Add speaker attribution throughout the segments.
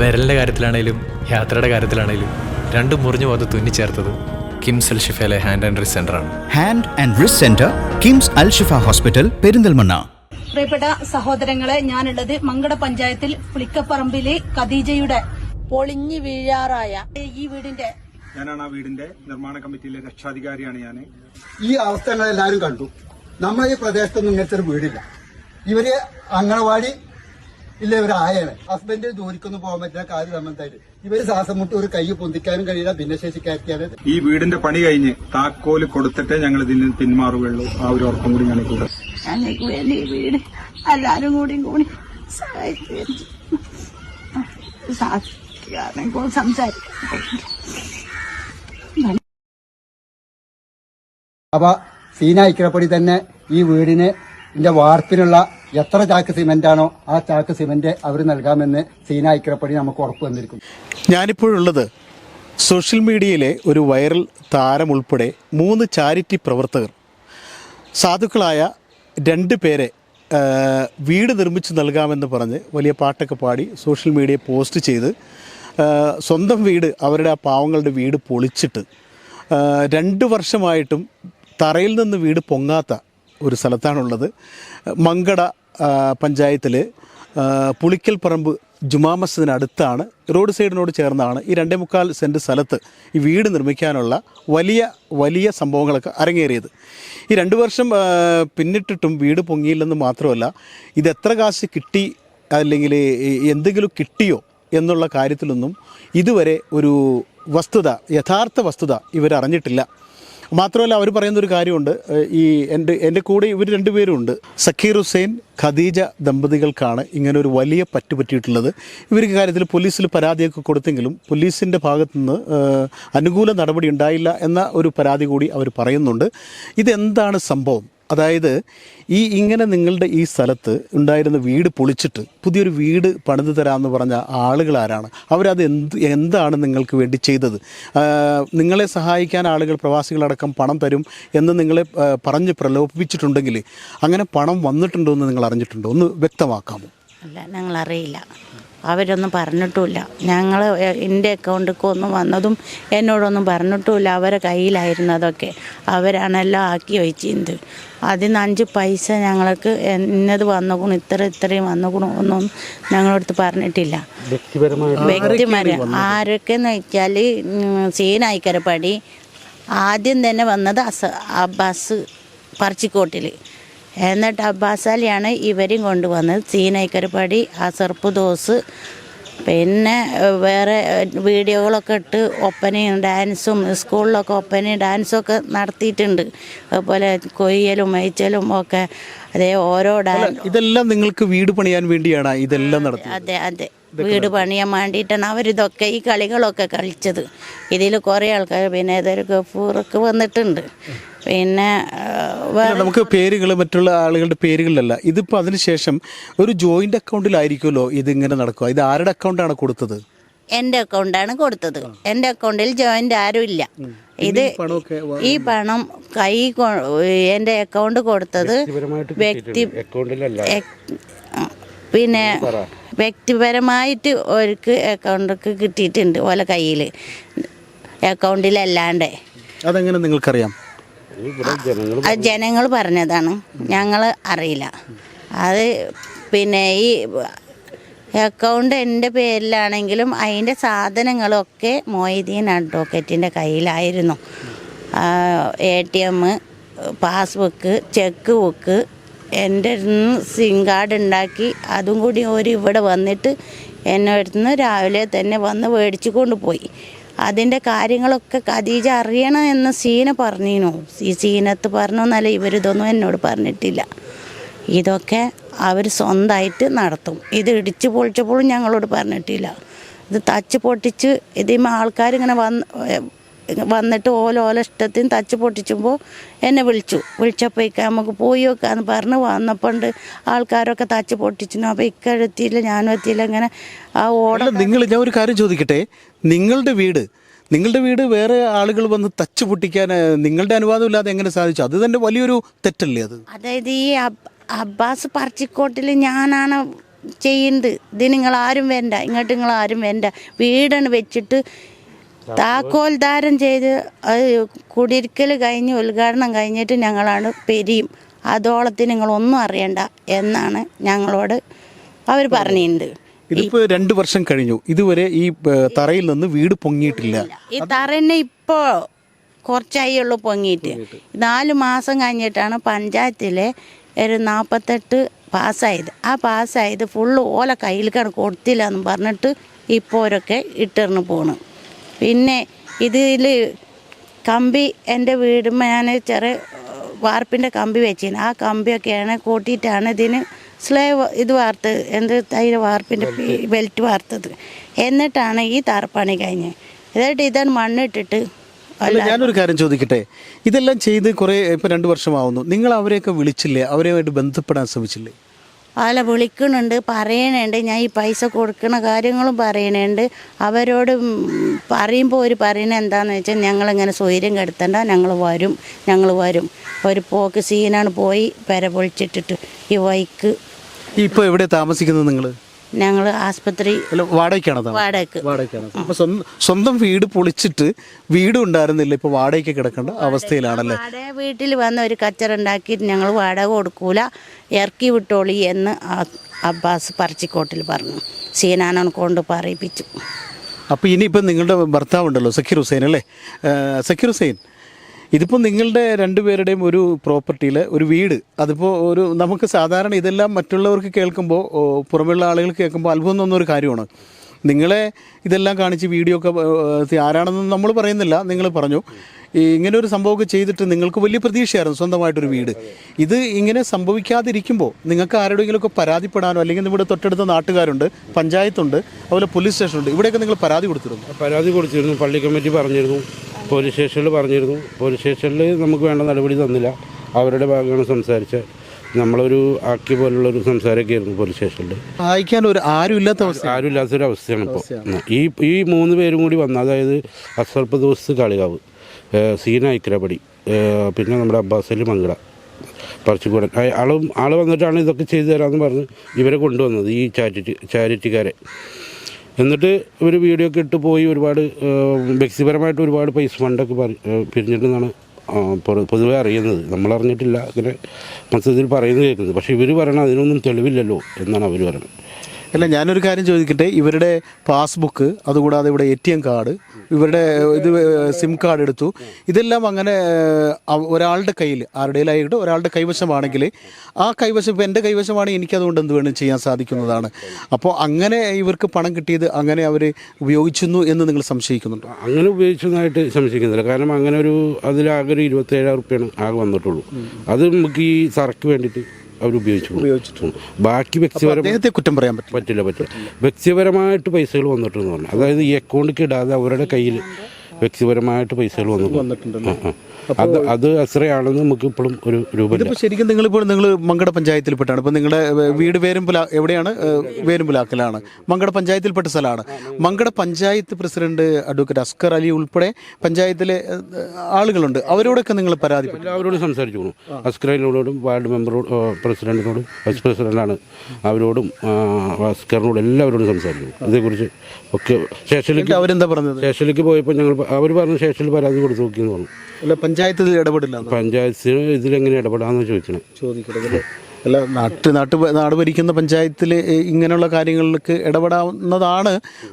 Speaker 1: വിരലിന്റെ കാര്യത്തിലാണേലും യാത്രയുടെ കാര്യത്തിലാണേലും രണ്ടും മുറിഞ്ഞു പോകാതെ തുന്നിച്ചേർത്തത് കിംസ് അൽ ഷിഫയിലെ hand and wrist സെന്ററാണ്
Speaker 2: hand and wrist centre KIMS Al Shifa hospital Perinthalmanna.
Speaker 3: പ്രിയപ്പെട്ട സഹോദരങ്ങളെ ഞാനുള്ളത് മങ്കട പഞ്ചായത്തിൽ പുളിക്കപ്പറമ്പിലെ ഖദീജയുടെ പൊളിഞ്ഞു വീഴാറായ ഈ വീടിന്റെ
Speaker 4: ഞാനാണ് ആ വീടിന്റെ നിർമ്മാണ കമ്മിറ്റിയിലെ രക്ഷാധികാരിയാണ് ഞാൻ
Speaker 5: ഈ അവസ്ഥകൾ എല്ലാവരും കണ്ടു. നമ്മളെ ഈ പ്രദേശത്തൊന്നും ഇങ്ങനത്തെ ഒരു വീടില്ല. ഇവർ അംഗനവാടി ഇല്ല ഇവരായാണ് ഹസ്ബൻഡ് ജോലിക്കൊന്നും പോകാൻ പറ്റില്ല കാര്യം സംബന്ധമായിട്ട് ഇവർ ശ്വാസം മുട്ട് ഒരു കൈ പൊന്തിക്കാനും കഴിയില്ല ഭിന്നശേഷിക്കാരിക്കാതെ
Speaker 4: ഈ വീടിന്റെ പണി കഴിഞ്ഞ് താക്കോൽ കൊടുത്തിട്ടേ ഞങ്ങൾ ഇതിൽ നിന്ന് പിന്മാറുകയുള്ളൂ. ആ ഒരു ഉറപ്പും കൂടി ഞങ്ങൾക്ക് കൂടെ
Speaker 3: ഞങ്ങൾക്ക് വേണ്ടി ഈ വീട് എല്ലാരും കൂടി കൂടി സംസാരിക്കാം.
Speaker 5: അപ്പൊ സീന ഐക്യപ്പടി തന്നെ ഈ വീടിന് ഇതിന്റെ വാർപ്പിനുള്ള എത്ര ചാക്ക് സിമെന്റ് ആണോ ആ ചാക്ക് സിമെന്റ് അവർ നൽകാമെന്ന് സീന ഐക്യപ്പടി നമുക്ക് ഉറപ്പ് തന്നിരിക്കും
Speaker 6: ഞാനിപ്പോഴുള്ളത് സോഷ്യൽ മീഡിയയിലെ ഒരു വൈറൽ താരം ഉൾപ്പെടെ മൂന്ന് ചാരിറ്റി പ്രവർത്തകർ. സാധുക്കളായ രണ്ട് പേരെ വീട് നിർമ്മിച്ച് നൽകാമെന്ന് പറഞ്ഞ് വലിയ പാട്ടൊക്കെ പാടി സോഷ്യൽ മീഡിയ പോസ്റ്റ് ചെയ്ത് സ്വന്തം വീട് അവരുടെ ആ പാവങ്ങളുടെ വീട് പൊളിച്ചിട്ട് രണ്ട് വർഷമായിട്ടും തറയിൽ നിന്ന് വീട് പൊങ്ങാത്ത ഒരു സ്ഥലത്താണുള്ളത്. മങ്കട പഞ്ചായത്തിൽ പുളിക്കൽ പറമ്പ് ജുമാ മസ്ജിദിനടുത്താണ് റോഡ് സൈഡിനോട് ചേർന്നാണ് ഈ രണ്ടേ മുക്കാൽ സെന്റ് സ്ഥലത്ത് ഈ വീട് നിർമ്മിക്കാനുള്ള വലിയ വലിയ സംഭവങ്ങളൊക്കെ അരങ്ങേറിയത്. ഈ രണ്ട് വർഷം പിന്നിട്ടിട്ടും വീട് പൊങ്ങിയില്ലെന്ന് മാത്രമല്ല ഇത് എത്ര കാശ് കിട്ടി അല്ലെങ്കിൽ എന്തെങ്കിലും കിട്ടിയോ എന്നുള്ള കാര്യത്തിലൊന്നും ഇതുവരെ ഒരു വസ്തുത യഥാർത്ഥ വസ്തുത ഇവരറിഞ്ഞിട്ടില്ല. മാത്രമല്ല അവർ പറയുന്ന ഒരു കാര്യമുണ്ട് ഈ എന്റെ എന്റെ കൂടെ ഇവർ രണ്ടുപേരും ഉണ്ട് സക്കീർ ഹുസൈൻ ഖദീജ ദമ്പതികൾക്കാണ് ഇങ്ങനെ ഒരു വലിയ പറ്റു പറ്റിയിട്ടുള്ളത്. ഇവർക്ക് കാര്യത്തിൽ പോലീസിൽ പരാതിയൊക്കെ കൊടുത്തെങ്കിലും പോലീസിന്റെ ഭാഗത്തുനിന്ന് നിന്ന് അനുകൂല നടപടി ഉണ്ടായില്ല എന്ന ഒരു പരാതി കൂടി അവർ പറയുന്നുണ്ട്. ഇതെന്താണ് സംഭവം? അതായത് ഈ ഇങ്ങനെ നിങ്ങളുടെ ഈ സ്ഥലത്ത് ഉണ്ടായിരുന്ന വീട് പൊളിച്ചിട്ട് പുതിയൊരു വീട് പണിതു തരാമെന്ന് പറഞ്ഞ ആളുകൾ ആരാണ്? അവരത് എന്ത് എന്താണ് നിങ്ങൾക്ക് വേണ്ടി ചെയ്തത്? നിങ്ങളെ സഹായിക്കാൻ ആളുകൾ പ്രവാസികളടക്കം പണം തരും എന്ന് നിങ്ങളെ പറഞ്ഞ് പ്രലോഭിപ്പിച്ചിട്ടുണ്ടെങ്കിൽ അങ്ങനെ പണം വന്നിട്ടുണ്ടോ എന്ന് നിങ്ങൾ അറിഞ്ഞിട്ടുണ്ടോ? ഒന്ന് വ്യക്തമാക്കാമോ?
Speaker 7: അല്ല ഞങ്ങളറിയില്ല. അവരൊന്നും പറഞ്ഞിട്ടുമില്ല. ഞങ്ങൾ എന്റെ അക്കൗണ്ടിലേക്ക് ഒന്നും വന്നതും എന്നോടൊന്നും പറഞ്ഞിട്ടുമില്ല. അവരെ കയ്യിലായിരുന്നു അതൊക്കെ. അവരാണെല്ലാം ആക്കി വെച്ചിരുന്നത്. അതിന് അഞ്ച് പൈസ ഞങ്ങൾക്ക് ഇന്നത് വന്നുകൂണു ഇത്ര ഇത്രയും വന്നുകൂണു ഒന്നും ഞങ്ങളടുത്ത് പറഞ്ഞിട്ടില്ല. വ്യക്തിപരം ആരൊക്കെന്ന് വെച്ചാൽ സീനായിക്കരപ്പടി ആദ്യം തന്നെ വന്നത് അസ ബസ് പറച്ചിക്കോട്ടിൽ എന്നിട്ട് അബ്ബാസാലിയാണ് ഇവരും കൊണ്ടുവന്നത്. സീനൈക്കരപ്പടി അസർപ്പ് ദോസ് പിന്നെ വേറെ വീഡിയോകളൊക്കെ ഇട്ട് ഒപ്പനയും ഡാൻസും സ്കൂളിലൊക്കെ ഒപ്പനയും ഡാൻസും ഒക്കെ നടത്തിയിട്ടുണ്ട്. അതുപോലെ കൊയ്യലും മേയ്ച്ചലും ഒക്കെ അതേ ഓരോ ഡാൻസ്
Speaker 6: ഇതെല്ലാം നിങ്ങൾക്ക് വീട് പണിയാൻ വേണ്ടിയാണ് ഇതെല്ലാം നടത്തുന്നത്
Speaker 7: അതെ അതെ. വീട് പണിയാൻ വേണ്ടിയിട്ടാണ് അവരിതൊക്കെ ഈ കളികളൊക്കെ കളിച്ചത്. ഇതിൽ കുറേ ആൾക്കാർ പിന്നെ ഏതൊരു ഗഫൂറൊക്കെ വന്നിട്ടുണ്ട്. പിന്നെ
Speaker 6: നമുക്ക് പേരുകൾ മറ്റുള്ള ആളുകളുടെ പേരുകളിലല്ല. ഇതിപ്പോൾ അതിനുശേഷം ഒരു ജോയിന്റ് അക്കൗണ്ടിലായിരിക്കുമല്ലോ ഇതിങ്ങനെ നടക്കുക. ഇത് ആരുടെ അക്കൗണ്ടാണ് കൊടുത്തത്?
Speaker 7: എന്റെ അക്കൗണ്ടാണ് കൊടുത്തത്. എന്റെ അക്കൗണ്ടിൽ ജോയിന്റ് ആരും ഇല്ല. ഇത് ഈ പണം കൈ എന്റെ എന്റെ അക്കൗണ്ട് കൊടുത്തത് വ്യക്തി പിന്നെ വ്യക്തിപരമായിട്ട് ഒരുക്ക് അക്കൗണ്ടൊക്കെ കിട്ടിയിട്ടുണ്ട് ഓല കയ്യിൽ അക്കൗണ്ടിലല്ലാണ്ട്.
Speaker 6: അതെങ്ങനെ നിങ്ങൾക്കറിയാം?
Speaker 7: അത് ജനങ്ങൾ പറഞ്ഞതാണ്. ഞങ്ങൾ അറിയില്ല. അത് പിന്നെ ഈ അക്കൗണ്ട് എന്റെ പേരിലാണെങ്കിലും അതിന്റെ സാധനങ്ങളൊക്കെ മൊയ്തീൻ അഡ്വക്കേറ്റിന്റെ കയ്യിലായിരുന്നു. A T M passbook cheque book എന്റെ സിം കാർഡ് ഉണ്ടാക്കി. അതും കൂടി ഒരു ഇവിടെ വന്നിട്ട് എന്നെ അടുത്തുനിന്ന് രാവിലെ തന്നെ വന്ന് മേടിച്ചു കൊണ്ടുപോയി. അതിന്റെ കാര്യങ്ങളൊക്കെ ഖദീജ അറിയണം എന്ന് സീന പറഞ്ഞിരുന്നു ഈ സീനത്ത് പറഞ്ഞു എന്നല്ല ഇവരിതൊന്നും എന്നോട് പറഞ്ഞിട്ടില്ല. ഇതൊക്കെ അവർ സ്വന്തമായിട്ട് നടത്തും. ഇത് ഇടിച്ചു പൊളിച്ചപ്പോഴും ഞങ്ങളോട് പറഞ്ഞിട്ടില്ല. ഇത് തച്ച് പൊട്ടിച്ച് ഇതിമ ആൾക്കാരിങ്ങനെ വന്ന് വന്നിട്ട് ഓലോല ഓല ഇഷ്ടത്തിന് തച്ച് പൊട്ടിച്ചുമ്പോൾ എന്നെ വിളിച്ചു. വിളിച്ചപ്പോൾ ഇക്ക നമുക്ക് പോയി വെക്കാന്ന് പറഞ്ഞ് വന്നപ്പോണ്ട് ആൾക്കാരൊക്കെ തച്ച് പൊട്ടിച്ചു അപ്പോൾ ഇക്കെത്തിയില്ല ഞാനും എത്തിയില്ല ഇങ്ങനെ ആ ഓട
Speaker 6: നിങ്ങൾ ഞാൻ ഒരു കാര്യം ചോദിക്കട്ടെ? നിങ്ങളുടെ വീട് നിങ്ങളുടെ വീട് വേറെ ആളുകൾ വന്ന് തച്ചു പൊട്ടിക്കാൻ നിങ്ങളുടെ അനുവാദം ഇല്ലാതെ എങ്ങനെ സാധിച്ചു? അത് തന്നെ വലിയൊരു തെറ്റല്ലേ അത്?
Speaker 7: അതായത് ഈ അബ്ബാസ് പറച്ചിക്കോട്ടിൽ ഞാനാണ് ചെയ്യുന്നത്. ഇത് നിങ്ങൾ ആരും വേണ്ട ഇങ്ങോട്ട് നിങ്ങൾ ആരും വേണ്ട. വീടാണ് വെച്ചിട്ട് താക്കോൽ ദാരം ചെയ്ത് കുടിയിരിക്കൽ കഴിഞ്ഞ് ഉദ്ഘാടനം കഴിഞ്ഞിട്ട് ഞങ്ങളാണ് പെരിയും. അതോളത്തിന് നിങ്ങളൊന്നും അറിയണ്ട എന്നാണ് ഞങ്ങളോട് അവർ പറഞ്ഞിട്ടുണ്ട്
Speaker 6: ഇതിപ്പോ രണ്ടു വർഷം കഴിഞ്ഞു. ഇതുവരെ ഈ തറയിൽ നിന്ന് വീട് പൊങ്ങിയിട്ടില്ല.
Speaker 7: ഈ തറന്നെ ഇപ്പോ കുറച്ചായി ഉള്ളൂ പൊങ്ങിയിട്ട്. നാല് മാസം കഴിഞ്ഞിട്ടാണ് പഞ്ചായത്തിലെ ഒരു നാൽപ്പത്തെട്ട് പാസ്സായത്. ആ പാസ്സായത് ഫുള്ള് ഓല കയ്യിൽ കണക്ക് കൊടുത്തില്ല എന്ന് പറഞ്ഞിട്ട് ഇപ്പോൾ അവരൊക്കെ ഇട്ടെറിഞ്ഞ് പോണു. പിന്നെ ഇതിൽ കമ്പി എന്റെ വീടുമ്പോൾ ഞാൻ ചെറിയ വാർപ്പിന്റെ കമ്പി വെച്ചിരുന്നു ആ കമ്പിയൊക്കെയാണ് കൂട്ടിയിട്ടാണ് ഇതിന് സ്ലേവ് ഇത് വാർത്ത് എന്ത് തൈര് വാർപ്പിന്റെ ബെൽറ്റ് വാർത്തത്. എന്നിട്ടാണ് ഈ താർപ്പാണി കഴിഞ്ഞ് ഇതായിട്ട് ഇതാണ് മണ്ണിട്ടിട്ട്
Speaker 6: അല്ല ഞാനൊരു കാര്യം ചോദിക്കട്ടെ? ഇതെല്ലാം ചെയ്ത് കുറേ ഇപ്പൊ രണ്ട് വർഷമാവുന്നു. നിങ്ങൾ അവരെയൊക്കെ വിളിച്ചില്ലേ? അവരുമായിട്ട് ബന്ധപ്പെടാൻ ശ്രമിച്ചില്ലേ?
Speaker 7: അല്ല വിളിക്കുന്നുണ്ട് പറയണുണ്ട്. ഞാൻ ഈ പൈസ കൊടുക്കുന്ന കാര്യങ്ങളും പറയണുണ്ട്. അവരോട് പറയുമ്പോൾ ഒരു പറയുന്നത് എന്താണെന്ന് വെച്ചാൽ ഞങ്ങളിങ്ങനെ സ്വൈര്യം കെടുത്തണ്ട ഞങ്ങൾ വരും ഞങ്ങൾ വരും. ഒരു പോക്ക് സീനാണ് പോയി പെര പൊളിച്ചിട്ടിട്ട്. ഈ വൈക്ക്.
Speaker 6: ഇപ്പൊ എവിടെ താമസിക്കുന്നത് നിങ്ങൾ
Speaker 7: ഞങ്ങൾ ആസ്പത്രി
Speaker 6: വാടകയ്ക്കാണ് വാടക?
Speaker 7: വാടകയ്ക്ക്.
Speaker 6: വാടകയ്ക്കാണ്? അപ്പൊ സ്വന്തം വീട് പൊളിച്ചിട്ട് വീടും ഉണ്ടായിരുന്നില്ല. ഇപ്പൊ വാടകയ്ക്ക് കിടക്കേണ്ട അവസ്ഥയിലാണല്ലേ?
Speaker 7: വാടക വീട്ടിൽ വന്ന് ഒരു കച്ചറ ഉണ്ടാക്കിയിട്ട് ഞങ്ങൾ വാടക കൊടുക്കൂല. ഇറക്കി വിട്ടോളി എന്ന് അബ്ബാസ് പറച്ചിക്കോട്ടിൽ പറഞ്ഞു. സീനാനോട് കൊണ്ട് പറയിപ്പിച്ചു.
Speaker 6: അപ്പോൾ ഇനിയിപ്പം നിങ്ങളുടെ ഭർത്താവ് ഉണ്ടല്ലോ സക്കീർ ഹുസൈൻ അല്ലേ? സക്കീർ ഹുസൈൻ ഇതിപ്പോൾ നിങ്ങളുടെ രണ്ടുപേരുടെയും ഒരു പ്രോപ്പർട്ടിയിൽ ഒരു വീട് അതിപ്പോൾ ഒരു നമുക്ക് സാധാരണ ഇതെല്ലാം മറ്റുള്ളവർക്ക് കേൾക്കുമ്പോൾ പുറമെയുള്ള ആളുകൾ കേൾക്കുമ്പോൾ അത്ഭുതം തോന്നുന്ന ഒരു കാര്യമാണ്. നിങ്ങളെ ഇതെല്ലാം കാണിച്ച് വീഡിയോ ഒക്കെ ആരാണെന്ന് നമ്മൾ പറയുന്നില്ല നിങ്ങൾ പറഞ്ഞു. ഇങ്ങനെ ഒരു സംഭവമൊക്കെ ചെയ്തിട്ട് നിങ്ങൾക്ക് വലിയ പ്രതീക്ഷയായിരുന്നു സ്വന്തമായിട്ടൊരു വീട്. ഇത് ഇങ്ങനെ സംഭവിക്കാതിരിക്കുമ്പോൾ നിങ്ങൾക്ക് ആരോടെങ്കിലുമൊക്കെ പരാതിപ്പെടാനോ അല്ലെങ്കിൽ ഇവിടെ തൊട്ടടുത്ത നാട്ടുകാരുണ്ട് പഞ്ചായത്തുണ്ട് അതുപോലെ പോലീസ് സ്റ്റേഷനുണ്ട് ഇവിടെയൊക്കെ നിങ്ങൾ പരാതി കൊടുത്തിരുന്നു?
Speaker 8: പരാതി കൊടുത്തിരുന്നു പള്ളി കമ്മിറ്റി പറഞ്ഞിരുന്നു. പോലീസ് സ്റ്റേഷനിൽ പറഞ്ഞിരുന്നു. പോലീസ് സ്റ്റേഷനിൽ നമുക്ക് വേണ്ട നടപടി തന്നില്ല. അവരുടെ ഭാഗമാണ് സംസാരിച്ചത്. നമ്മളൊരു ആക്കി പോലുള്ള ഒരു സംസാരമൊക്കെ ആയിരുന്നു പോലീസ് സ്റ്റേഷനിൽ.
Speaker 6: സഹായിക്കാൻ ഒരു ആരും ഇല്ലാത്ത അവസ്ഥ
Speaker 8: ആരും ഇല്ലാത്തൊരു അവസ്ഥയാണ്. ഇപ്പോൾ ഈ ഈ മൂന്ന് പേരും കൂടി വന്ന അതായത് അസർപ്പ് ദിവസത്ത് കാളികാവ് സീന ഇക്രപടി പിന്നെ നമ്മുടെ അബ്ബാസലി മംഗള പറച്ചിക്കൂടൻ ആളും ആൾ വന്നിട്ടാണ് ഇതൊക്കെ ചെയ്തു തരാമെന്ന് പറഞ്ഞ് ഇവരെ കൊണ്ടുവന്നത് ഈ ചാരിറ്റി ചാരിറ്റിക്കാരെ. എന്നിട്ട് ഒരു വീഡിയോ ഒക്കെ ഇട്ട് പോയി ഒരുപാട് വ്യക്തിപരമായിട്ട് ഒരുപാട് പൈസ ഫണ്ടൊക്കെ പിരിഞ്ഞിട്ടെന്നാണ് പൊതുവെ അറിയുന്നത്. നമ്മൾ അറിഞ്ഞിട്ടില്ല അങ്ങനെ മൊത്തത്തിൽ പറയുന്നത് കേൾക്കുന്നത്. പക്ഷേ ഇവർ പറയണത് അതിനൊന്നും തെളിവില്ലല്ലോ എന്നാണ് അവർ പറയുന്നത്.
Speaker 6: അല്ല ഞാനൊരു കാര്യം ചോദിക്കട്ടെ? ഇവരുടെ പാസ്ബുക്ക് അതുകൂടാതെ ഇവിടെ എ ടി എം കാർഡ് ഇവരുടെ ഇത് സിം കാർഡ് എടുത്തു. ഇതെല്ലാം അങ്ങനെ ഒരാളുടെ കയ്യിൽ ആരുടെയിലായിട്ട് ഒരാളുടെ കൈവശമാണെങ്കിൽ ആ കൈവശം ഇപ്പോൾ എന്റെ കൈവശമാണ് എനിക്കതുകൊണ്ട് എന്ത് വേണം ചെയ്യാൻ സാധിക്കുന്നതാണ്. അപ്പോൾ അങ്ങനെ ഇവർക്ക് പണം കിട്ടിയത് അങ്ങനെ അവർ ഉപയോഗിച്ചിരുന്നു എന്ന് നിങ്ങൾ സംശയിക്കുന്നുണ്ടോ?
Speaker 8: അങ്ങനെ ഉപയോഗിച്ചതായിട്ട് സംശയിക്കുന്നില്ല. കാരണം അങ്ങനെ ഒരു അതിലാകെ ഒരു ഇരുപത്തേഴായിരം റുപ്യാണ് ആകെ വന്നിട്ടുള്ളൂ. അത് നമുക്ക് ഈ സറക്ക് വേണ്ടിയിട്ട് അവർ ഉപയോഗിച്ചു ഉപയോഗിച്ചിട്ടുണ്ട്. ബാക്കി വ്യക്തിപരം
Speaker 6: അദ്ദേഹത്തെ കുറ്റം പറയാൻ പറ്റില്ല.
Speaker 8: പറ്റില്ല പറ്റില്ല. വ്യക്തിപരമായിട്ട് പൈസകൾ വന്നിട്ടുണ്ടെന്ന് പറഞ്ഞു. അതായത് ഈ അക്കൗണ്ടിൽ ഇടാതെ അവരുടെ കയ്യിൽ വ്യക്തിപരമായിട്ട് പൈസകൾ വന്നിട്ടുണ്ട് ആ, ആ. അത് അത് അത്രയാണെന്ന് നമുക്ക് ഇപ്പോഴും ഒരു
Speaker 6: രൂപം ശരിക്കും നിങ്ങൾ ഇപ്പോൾ നിങ്ങൾ മങ്കട പഞ്ചായത്തിൽപ്പെട്ടാണ്. ഇപ്പോൾ നിങ്ങളുടെ വീട് വേരുമ്പുല എവിടെയാണ്? വേരുമ്പുലാക്കലാണ്. മങ്കട പഞ്ചായത്തിൽപ്പെട്ട സ്ഥലമാണ്. മങ്കട പഞ്ചായത്ത് പ്രസിഡന്റ് അഡ്വക്കേറ്റ് അസ്കർ അലി ഉൾപ്പെടെ പഞ്ചായത്തിലെ ആളുകളുണ്ട്. അവരോടൊക്കെ നിങ്ങൾ പരാതിപ്പെട്ടു.
Speaker 8: സംസാരിച്ചോളൂ. സംസാരിച്ചു അലിനോടും വാർഡ് മെമ്പറോടും പ്രസിഡന്റിനോടും വൈസ് പ്രസിഡന്റാണ് അവരോടും അസ്കറിനോടും എല്ലാവരോടും സംസാരിച്ചു ഇതേക്കുറിച്ച് ഒക്കെ സ്റ്റേഷനിലേക്ക്
Speaker 6: അവരെന്താ പറഞ്ഞത്?
Speaker 8: സ്റ്റേഷനിലേക്ക് പോയപ്പോൾ ഞങ്ങൾ അവർ പറഞ്ഞ സ്റ്റേഷനിൽ പരാതി കൊടുത്തു നോക്കിയെന്ന് പറഞ്ഞു.
Speaker 6: അല്ല പഞ്ചായത്ത് ഇതിൽ ഇടപെടില്ല
Speaker 8: പഞ്ചായത്ത് ഇതിലെങ്ങനെ ഇടപെടാന്ന് ചോദിക്കണേ.
Speaker 6: ചോദിക്കട്ടെ. അല്ല? നാട്ട് നാട്ട് നാട് ഭരിക്കുന്ന പഞ്ചായത്തിൽ ഇങ്ങനെയുള്ള കാര്യങ്ങളിലേക്ക് ഇടപെടാവുന്നതാണ്.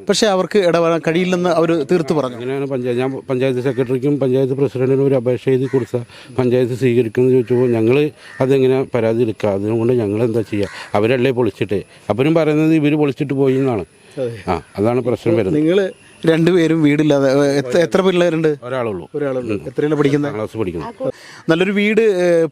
Speaker 6: പക്ഷേ അവർക്ക് ഇടപെടാൻ കഴിയില്ലെന്ന് അവർ തീർത്തു പറഞ്ഞു.
Speaker 8: അങ്ങനെയാണ് പഞ്ചായത്ത് ഞാൻ പഞ്ചായത്ത് സെക്രട്ടറിക്കും പഞ്ചായത്ത് പ്രസിഡന്റിനും ഒരു അപേക്ഷ എഴുതി കൊടുത്ത പഞ്ചായത്ത് സ്വീകരിക്കുമെന്ന് ചോദിച്ചപ്പോൾ ഞങ്ങൾ അതെങ്ങനെ പരാതി എടുക്കുക അതുകൊണ്ട് ഞങ്ങൾ എന്താ ചെയ്യുക അവരല്ലേ പൊളിച്ചിട്ട്. അവരും പറയുന്നത് ഇവർ പൊളിച്ചിട്ട് പോയി എന്നാണ്. ആ അതാണ് പ്രശ്നം വരുന്നത്.
Speaker 6: നിങ്ങൾ രണ്ടുപേരും വീടില്ലാതെ എത്ര പിള്ളേരുണ്ട്?
Speaker 8: ഒരാളുള്ളൂ.
Speaker 6: എത്രയാണ് പഠിക്കുന്നത്
Speaker 8: ക്ലാസ് പഠിക്കുന്നു.
Speaker 6: നല്ലൊരു വീട്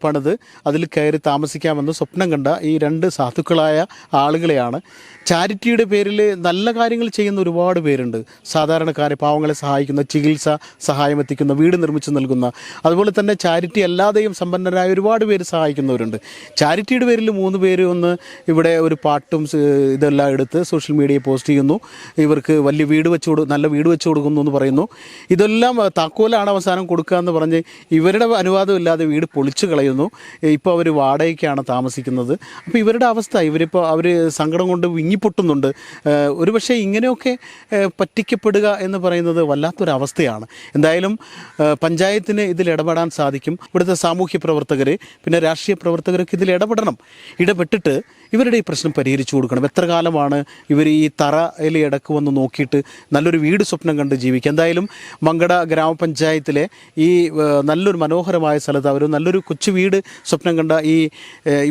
Speaker 6: പണിത്. അതിൽ കയറി താമസിക്കാമെന്ന് സ്വപ്നം കണ്ട ഈ രണ്ട് സാധുക്കളായ ആളുകളെയാണ്. ചാരിറ്റിയുടെ പേരിൽ നല്ല കാര്യങ്ങൾ ചെയ്യുന്ന ഒരുപാട് പേരുണ്ട്. സാധാരണക്കാരെ പാവങ്ങളെ സഹായിക്കുന്ന ചികിത്സ സഹായം എത്തിക്കുന്ന വീട് നിർമ്മിച്ചു നൽകുന്ന. അതുപോലെ തന്നെ ചാരിറ്റി അല്ലാതെയും സമ്പന്നരായ ഒരുപാട് പേര് സഹായിക്കുന്നവരുണ്ട്. ചാരിറ്റിയുടെ പേരിൽ മൂന്ന് പേര് ഒന്ന് ഇവിടെ ഒരു പാട്ടും ഇതെല്ലാം എടുത്ത് സോഷ്യൽ മീഡിയയിൽ പോസ്റ്റ് ചെയ്യുന്നു ഇവർക്ക് വലിയ വീട് വെച്ച് കൊടു നല്ല വീട് വെച്ച് കൊടുക്കുന്നു എന്ന് പറയുന്നു. ഇതെല്ലാം താക്കോലാണ് അവസാനം കൊടുക്കുക എന്ന് പറഞ്ഞ് ഇവരുടെ അനുവാദമില്ലാതെ വീട് പൊളിച്ചു കളയുന്നു. ഇപ്പോൾ അവർ വാടകയ്ക്കാണ് താമസിക്കുന്നത്. അപ്പോൾ ഇവരുടെ അവസ്ഥ ഇവരിപ്പോൾ അവർ സങ്കടം കൊണ്ട് വിങ്ങിപ്പൊട്ടുന്നുണ്ട്. ഒരു ഒരുപക്ഷെ ഇങ്ങനെയൊക്കെ പറ്റിക്കപ്പെടുക എന്ന് പറയുന്നത് വല്ലാത്തൊരവസ്ഥയാണ്. എന്തായാലും പഞ്ചായത്തിന് ഇതിൽ ഇടപെടാൻ സാധിക്കും. ഇവിടുത്തെ സാമൂഹ്യ പ്രവർത്തകർ പിന്നെ രാഷ്ട്രീയ പ്രവർത്തകർക്ക് ഇതിൽ ഇടപെടണം. ഇടപെട്ടിട്ട് ഇവരുടെ ഈ പ്രശ്നം പരിഹരിച്ചു കൊടുക്കണം. എത്ര കാലമാണ് ഇവർ ഈ തറയിൽ ഇടയ്ക്ക് വന്ന് നോക്കിയിട്ട് നല്ലൊരു വീട് സ്വപ്നം കണ്ട് ജീവിക്കുക? എന്തായാലും മങ്കട ഗ്രാമപഞ്ചായത്തിലെ ഈ നല്ലൊരു മനോഹരമായ സ്ഥലത്ത് അവർ നല്ലൊരു കൊച്ചു വീട് സ്വപ്നം കണ്ട ഈ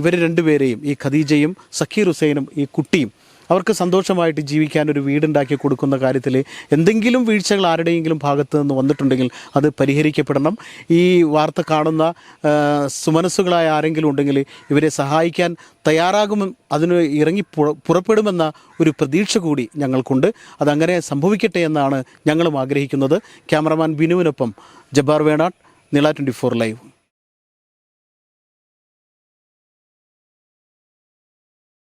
Speaker 6: ഇവർ രണ്ടുപേരെയും ഈ ഖദീജയും സക്കീർ ഹുസൈനും ഈ കുട്ടിയും അവർക്ക് സന്തോഷമായിട്ട് ജീവിക്കാൻ ഒരു വീടുണ്ടാക്കി കൊടുക്കുന്ന കാര്യത്തിൽ എന്തെങ്കിലും വീഴ്ചകൾ ആരുടെയെങ്കിലും ഭാഗത്ത് നിന്ന് വന്നിട്ടുണ്ടെങ്കിൽ അത് പരിഹരിക്കപ്പെടണം. ഈ വാർത്ത കാണുന്ന സുമനസ്സുകളായ ആരെങ്കിലും ഉണ്ടെങ്കിൽ ഇവരെ സഹായിക്കാൻ തയ്യാറാകുമെന്ന് അതിന് ഇറങ്ങി പുറ- പുറപ്പെടുമെന്ന ഒരു പ്രതീക്ഷ കൂടി ഞങ്ങൾക്കുണ്ട്. അതങ്ങനെ സംഭവിക്കട്ടെ എന്നാണ് ഞങ്ങളും ആഗ്രഹിക്കുന്നത്. ക്യാമറമാൻ ബിനുവിനൊപ്പം ജബ്ബാർ വേണാട് നില ട്വന്റി ഫോർ ലൈവ്.